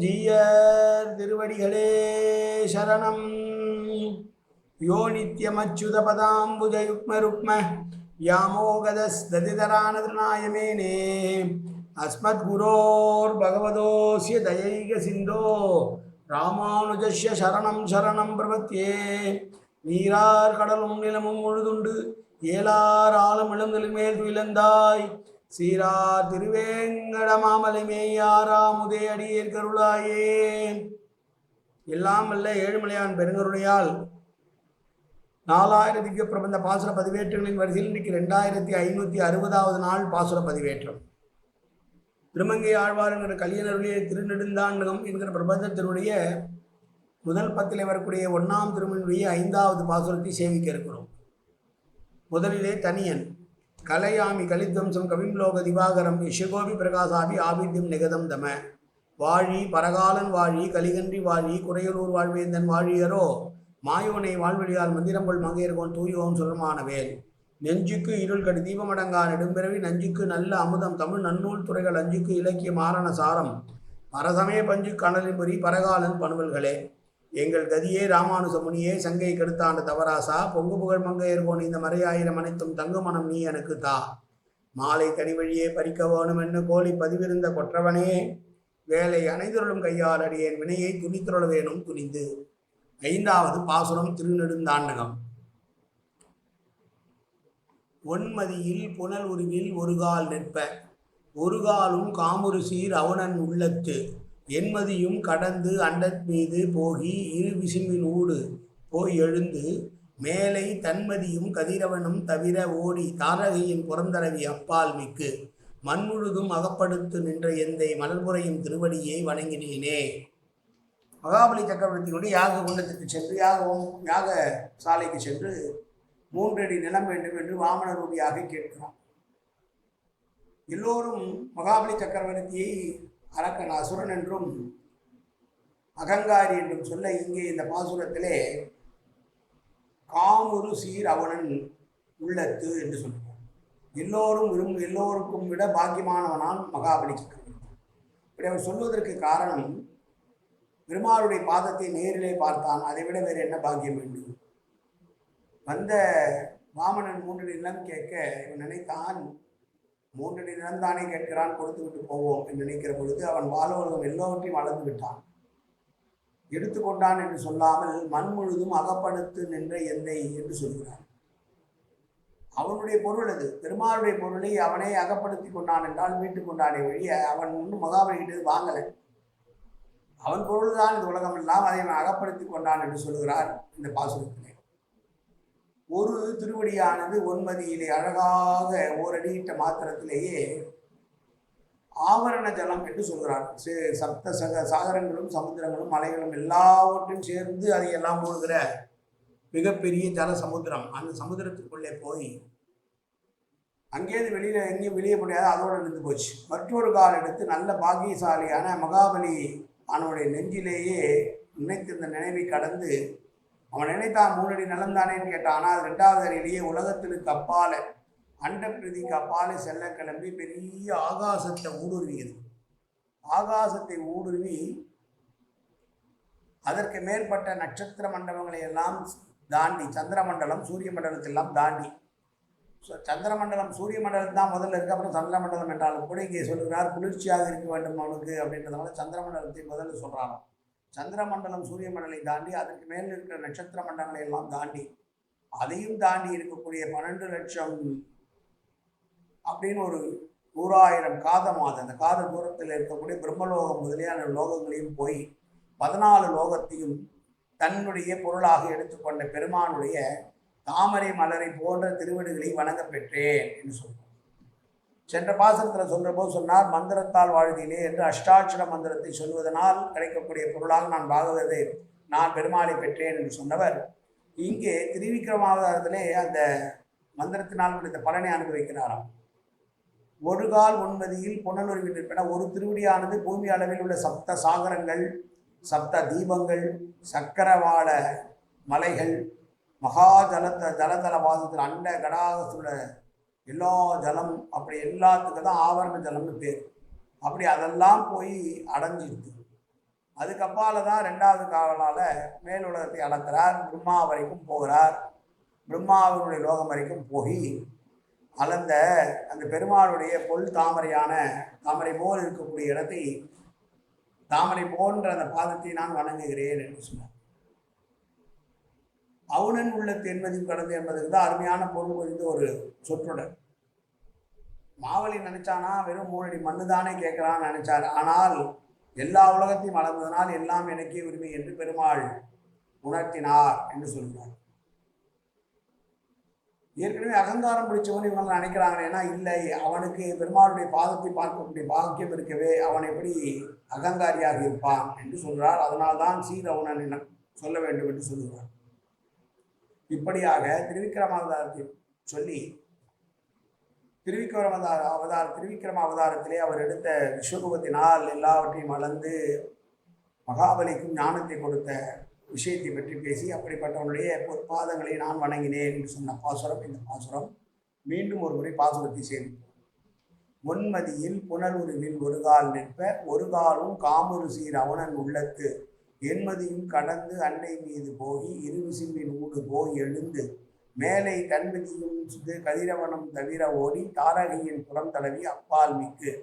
ஜீயர் திருவடிகளே சரணம் யோ நித்யமச்சுதபதாம்புஜயுக்ம ருக்ம व्यामोगदस्तदितरानतृणायमेने अस्मद्गुरोर्भगवतोऽस्य दयैकसिन्धो ராமானுஜஸ்ய சரணம் சரணம் பிரபத்தியே நீரார் கடலும் நிலமும் முழுதுண்டு ஏலார் ஆளும் இளந்தலின் மேல் துயிலந்தாய் சீரா திருவேங்கட மாமலை மேயாராமுதே அடியேர் கருளாயே. எல்லாம் அல்ல ஏழுமலையான் பெருங்கருணையால் நாலாயிரத்திற்கு பிரபந்த பாசுர பதிவேற்றங்களின் வரிசையில் இன்றைக்கு ரெண்டாயிரத்தி ஐநூற்றி அறுபதாவது நாள் பாசுர பதிவேற்றம். திருமங்கை ஆழ்வார் என்கிற கல்யாணருடைய திருநெடுந்தாண்டகம் என்கிற பிரபந்தத்தினுடைய முதல் பத்தில் வரக்கூடிய ஒன்றாம் திருமணியுடைய ஐந்தாவது பாசுரத்தை சேமிக்க இருக்கிறோம். முதலிலே தனியன். கலையாமி கலித்வம்சம் கவிம்லோக திவாகரம் இஷகோபி பிரகாசாபி ஆபித்யம் நிகதம் தம. வாழி பரகாலன் வாழி கலிகன்றி வாழி குறையலூர் வாழ்வேந்தன் வாழியரோ மாயோனை வாழ்வழியால் மந்திரம்பொள் மங்கையர்கோன் தூயோம் சுரமானவேல். நெஞ்சுக்கு இருள் கடி தீபமடங்கா நெடும்பிறவி நஞ்சுக்கு நல்ல அமுதம் தமிழ் நன்னூல் துறைகள் அஞ்சுக்கு இலக்கிய மாரண சாரம். பரசமய பஞ்சு கணலிபுரி பரகாலன் பணுவல்களே. எங்கள் கதியே ராமானுச முனியே சங்கை கெடுத்தாண்ட தவராசா பொங்கு புகழ் மங்கையர்கோன் இந்த மறையாயிரம் அனைத்தும் தங்குமணம் நீ எனக்கு தா. மாலை கனி வழியே பறிக்க வேணும் என்று கோழி பதிவிருந்த கொற்றவனே வேலை அனைதருளும் கையால் அடியேன் வினையை துணித்துருள வேணும் துணிந்து. ஐந்தாவது பாசுரம் திருநெடுந்தாண்டகம். ஒன்மதியில் புனல் உருவில் ஒருகால் நிற்ப ஒருகாலும் காமுரு சீர் அவனன் உள்ளத்து. என்மதியும் கடந்து அண்டத் மீது போகி இரு விசும்பின் ஊடு போய் எழுந்து மேலை தன்மதியும் கதிரவனும் தவிர ஓடி தாரகையின் புறந்தரவி அப்பால் மிக்கு மண்முழுதும் அகப்படுத்து நின்ற எந்தை மலர்புறையும் திருவடியை வணங்கினேனே. மகாபலி சக்கரவர்த்தியுடைய யாக குண்டத்துக்கு சென்று யாகவும் யாக சாலைக்கு சென்று மூன்றடி நிலம் வேண்டும் என்று வாமன ரூபியாக கேட்கிறான். எல்லோரும் மகாபலி சக்கரவர்த்தியை அரக்கன் அசுரன் என்றும் அகங்காரி என்றும் சொல்ல இங்கே இந்த பாசுரத்திலே காமுரு சீர் அவனன் உள்ளத்து என்று சொல்கிறார் எல்லோரும் விரும்பு எல்லோருக்கும் விட பாக்கியமானவனான் மகாபலி சக்கரவர்த்தி இப்படி அவர் சொல்வதற்கு காரணம் பெருமாளுடைய பாதத்தை நேரிலே பார்த்தான் அதை விட வேறு என்ன பாக்கியம் வேண்டும்? வந்த வாமனன் மூன்று நிலம் கேட்க இவன் நினைத்தான் மூன்று நிறம் தானே கேட்கிறான் கொடுத்து விட்டு போவோம் என்று நினைக்கிற பொழுது அவன் வாழவர்கள் எல்லோவற்றையும் அளந்து விட்டான். எடுத்துக்கொண்டான் என்று சொல்லாமல் மண் முழுதும் அகப்படுத்து நின்ற என்னை என்று சொல்கிறான். அவனுடைய பொருள் அது. பெருமாளுடைய பொருளை அவனே அகப்படுத்தி கொண்டான் என்றால் மீட்டுக் கொண்டானே வழிய அவன் ஒன்றும் மகாபலிகிட்டது வாங்கலை. அவன் பொருள் தான் இந்த உலகம் எல்லாம் அதை அவன் அகப்படுத்தி கொண்டான் என்று சொல்கிறார் இந்த பாசுரத்திலே. ஒரு திருவடியானது ஒன்பதியிலே அழகாக ஓரடியிட்ட மாத்திரத்திலேயே ஆவரண ஜலம் என்று சொல்கிறார் சே- சப்த சக சாகரங்களும் சமுத்திரங்களும் மலைகளும் எல்லாவற்றையும் சேர்ந்து அதை எல்லாம் மிகப்பெரிய ஜல சமுத்திரம். அந்த சமுத்திரத்துக்குள்ளே போய் அங்கேயிருந்து வெளியில் எங்கேயும் வெளியே முடியாது அதோடு நின்று போச்சு. மற்றொரு கால் எடுத்து நல்ல பாக்கியசாலியான மகாபலி அவனுடைய நெஞ்சிலேயே நினைத்திருந்த நினைவை கடந்து அவன் நினைத்தான் மூணடி நலந்தானேன்னு கேட்டான். ஆனால் ரெண்டாவது அறையிலேயே உலகத்திற்கு அப்பால அண்டப்பிரதிக்கு அப்பால செல்ல கிளம்பி பெரிய ஆகாசத்தை ஊடுருவியது. ஆகாசத்தை ஊடுருவி அதற்கு மேற்பட்ட நட்சத்திர மண்டபங்களை எல்லாம் தாண்டி சந்திர மண்டலம் சூரிய மண்டலத்தெல்லாம் தாண்டி. ஸோ சந்திர மண்டலம் சூரிய மண்டலம் தான் முதல்ல இருக்கு. அப்புறம் சந்திர மண்டலம் என்றாலும் கூட இங்கே சொல்லுகிறார் குளிர்ச்சியாக இருக்க வேண்டும் அவனுக்கு அப்படின்றதுனால சந்திர மண்டலத்தை முதல்ல சொல்கிறாராம் சந்திர மண்டலம் சூரிய மண்டலை தாண்டி அதற்கு மேல் இருக்கிற நட்சத்திர மண்டலங்களை எல்லாம் தாண்டி அதையும் தாண்டி இருக்கக்கூடிய பன்னெண்டு லட்சம் அப்படின்னு ஒரு நூறாயிரம் காத மாதம் அந்த காத தூரத்தில் இருக்கக்கூடிய பிரம்மலோகம் முதலியான லோகங்களையும் போய் பதினாலு லோகத்தையும் தன்னுடைய பொருளாக எடுத்துக்கொண்ட பெருமானுடைய தாமரை மலரை போன்ற திருவடிகளை வணங்க பெற்றேன் என்று சொல்லுவோம் சென்ற பாசனத்தில் சொல்கிறபோது சொன்னார் மந்திரத்தால் வாழ்தியிலே என்று அஷ்டாட்சர மந்திரத்தை சொல்வதனால் கிடைக்கக்கூடிய பொருளாக நான் பாகவதே நான் பெருமாளை பெற்றேன் என்று சொன்னவர். இங்கே திருவிக்கிரமாவதாரத்திலே அந்த மந்திரத்தினால் கிடைத்த பலனை அனுபவிக்கிறாராம். ஒரு கால் ஒன்பதியில் புனலுருவி இருப்பன ஒரு திருவடியானது பூமி அளவில் உள்ள சப்த சாகரங்கள் சப்த தீபங்கள் சக்கரவாள மலைகள் மகா ஜலத்த ஜலதல வாசத்தில் அண்ட கடாகத்துள்ள எல்லா ஜலம் அப்படி எல்லாத்துக்கு தான் ஆவரண ஜலம்னு பேர். அப்படி அதெல்லாம் போய் அடைஞ்சிருக்கு. அதுக்கப்பால தான் ரெண்டாவது காவலால் மேலுலகத்தை அளக்கிறார் பிரம்மா வரைக்கும் போகிறார். பிரம்மாவினுடைய லோகம் வரைக்கும் போய் அளந்த அந்த பெருமாளுடைய பொல் தாமரையான தாமரை போல் இருக்கக்கூடிய இடத்தை தாமரை போன்ற அந்த பாதத்தை நான் வணங்குகிறேன் என்று சொன்னார். அவுணன் உள்ள தென்மதியும் கடந்து என்பதுக்கு தான் அருமையான பொருள் புரிந்த ஒரு சொற்றொடர். மாவழி நினைச்சானா வெறும் மூணடி மண்ணு தானே கேட்கிறான்னு நினைச்சார். ஆனால் எல்லா உலகத்தையும் அளந்ததனால் எல்லாம் எனக்கே உரிமை என்று பெருமாள் உணர்த்தினார் என்று சொல்கிறார். ஏற்கனவே அகங்காரம் பிடிச்சவன் இவங்க நினைக்கிறாங்களேன்னா இல்லை அவனுக்கு பெருமாளுடைய பாதத்தை பார்க்கக்கூடிய பாக்கியம் இருக்கவே அவன் எப்படி அகங்காரியாக இருப்பான் என்று சொல்றார் அதனால்தான் சீரவணன் சொல்ல வேண்டும் என்று சொல்கிறார். இப்படியாக திருவிக்கிரம அவதாரத்தை சொல்லி திருவிக்கிரம அவதார திருவிக்கிரம அவதாரத்திலே அவர் எடுத்த விஸ்வரூபத்தினால் எல்லாவற்றையும் வளர்ந்து மகாபலிக்கும் ஞானத்தை கொடுத்த விஷயத்தை பற்றி பேசி அப்படிப்பட்டவனுடைய பொற்பாதங்களை நான் வணங்கினேன் என்று சொன்ன பாசுரம் இந்த பாசுரம் மீண்டும் ஒரு முறை பாசுரத்தை சேர்ப்போம் ஒன்மதியில் புனலுருவில் ஒரு கால் நிற்ப ஒரு காலும் காமுரு சீர் அவனன் உள்ளத்து. என்மதியும் கடந்து அன்னை மீது போய் இருவிசிம்பின் ஊடு போய் எழுந்து மேலை கண்மதியும் சுது கதிரவனம் தவிர ஓடி தாரகையின் புறம் தடவி அப்பால் மிக்கு.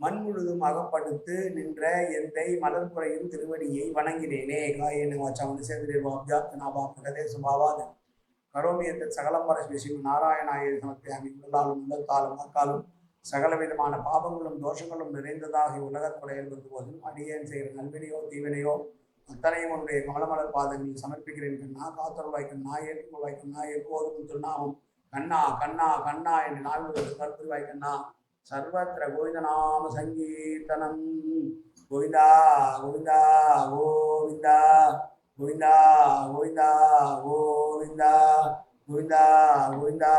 மண் முழுதும் அகப்படுத்து நின்ற எந்தை மலர்புறையும் திருவடியை வணங்கினேனே. காயன வாச்சாமன் சேந்திரேவாப்ஜாத் நாபா பிரதேச பாவாது கரோமியத்த சகலம் பரஸ்மிசிம் நாராயணாய சமர்ப்பியாமி உள்ளாலும் உள்ளத்தாலும் அக்காலும் சகல விதமான தோஷங்களும் நிறைந்ததாக உலகத்துடைய என்பது போதும். அடியேன் செய்கிற நல்வினையோ தீவினையோ அத்தனையும் உன்னுடைய கமலமலர் பாதங்களில் சமர்ப்பிக்கிறேன் கண்ணா காத்தருவாய் கண்ணா ஏற்றுவாய் கண்ணா எப்போதும் துண்ணாவும் கண்ணா கண்ணா கண்ணா என்று நாள் கருத்துருவாய் கண்ணா சர்வத்திர கோவிந்தநாம சங்கீர்த்தனம். கோவிந்தா கோவிந்தா கோவிந்தா கோவிந்தா கோவிந்தா கோவிந்தா கோவிந்தா கோவிந்தா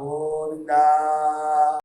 கோவிந்தா.